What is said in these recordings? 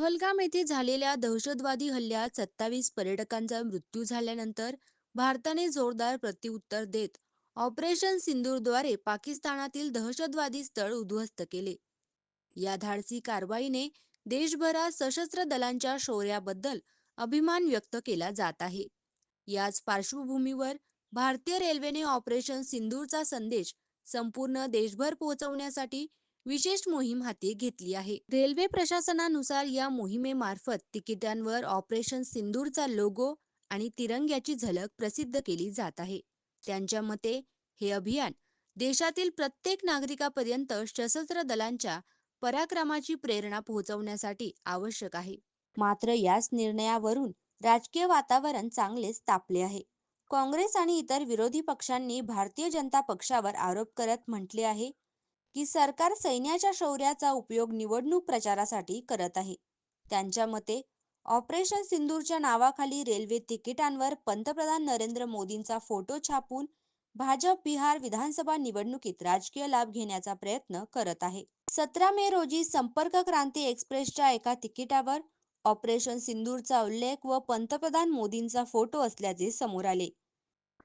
पहलगाम येथे झालेल्या दहशतवादी हल्ल्यात सत्तावीस पर्यटकांचा मृत्यू झाल्यानंतर भारताने जोरदार प्रत्युत्तर देत ऑपरेशन सिंदूरद्वारे पाकिस्तानातील दहशतवादी स्थळ उद्ध्वस्त केले. या धाडसी कारवाईने देशभरात सशस्त्र दलांच्या शौर्याबद्दल अभिमान व्यक्त केला जात आहे. याच पार्श्वभूमीवर भारतीय रेल्वेने ऑपरेशन सिंदूरचा संदेश संपूर्ण देशभर पोहोचवण्यासाठी विशेष मोहीम हाती घेतली आहे. रेल्वे प्रशासनानुसार या मोहिमेमार्फत तिकिटांवर ऑपरेशन सिंदूरचा लोगो आणि तिरंग्याची झलक प्रसिद्ध केली जात आहे. त्यांच्या मते हे अभियान देशातील प्रत्येक नागरिकापर्यंत सशस्त्र दलांच्या पराक्रमाची प्रेरणा पोहोचवण्यासाठी आवश्यक आहे. मात्र याच निर्णयावरून राजकीय वातावरण चांगलेच तापले आहे. काँग्रेस आणि इतर विरोधी पक्षांनी भारतीय जनता पक्षावर आरोप करत म्हटले आहे की सरकार सैन्याच्या शौर्याचा उपयोग निवडणूक प्रचारासाठी करत आहे. त्यांच्या मते ऑपरेशन सिंदूरच्या नावाखाली रेल्वे तिकिटांवर पंतप्रधान नरेंद्र मोदींचा फोटो छापून भाजप बिहार विधानसभा निवडणुकीत राजकीय लाभ घेण्याचा प्रयत्न करत आहे. सतरा मे रोजी संपर्क क्रांती एक्सप्रेसच्या एका तिकिटावर ऑपरेशन सिंदूरचा उल्लेख व पंतप्रधान मोदींचा फोटो असल्याचे समोर आले.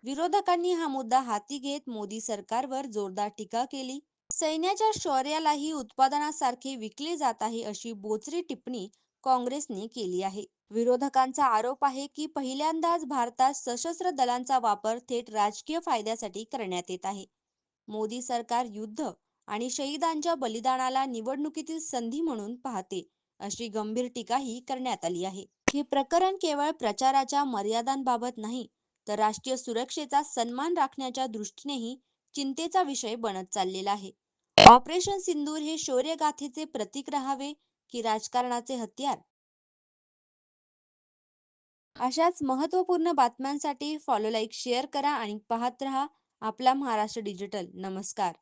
विरोधकांनी हा मुद्दा हाती घेत मोदी सरकारवर जोरदार टीका केली. सैन्याच्या शौर्यालाही उत्पादनासारखे विकले जात आहे अशी बोचरी टिप्पणी काँग्रेसने केली आहे. विरोधकांचा आरोप आहे की पहिल्यांदाच भारतात सशस्त्र दलांचा वापर थेट राजकीय फायद्यासाठी करण्यात येत आहे. मोदी सरकार युद्ध आणि शहीदांच्या बलिदानाला निवडणुकीतील संधी म्हणून पाहते अशी गंभीर टीकाही करण्यात आली आहे. हे प्रकरण केवळ प्रचाराच्या मर्यादांबाबत नाही तर राष्ट्रीय सुरक्षेचा सन्मान राखण्याच्या दृष्टीनेही चिंतेचा विषय बनत चाललेला आहे. ऑपरेशन सिंदूर हे शौर्यगाथेचे प्रतीक राहावे की राजकारणाचे हत्यार? अशाच महत्त्वपूर्ण बातम्यांसाठी फॉलो लाईक शेअर करा आणि पाहत रहा आपला महाराष्ट्र डिजिटल नमस्कार.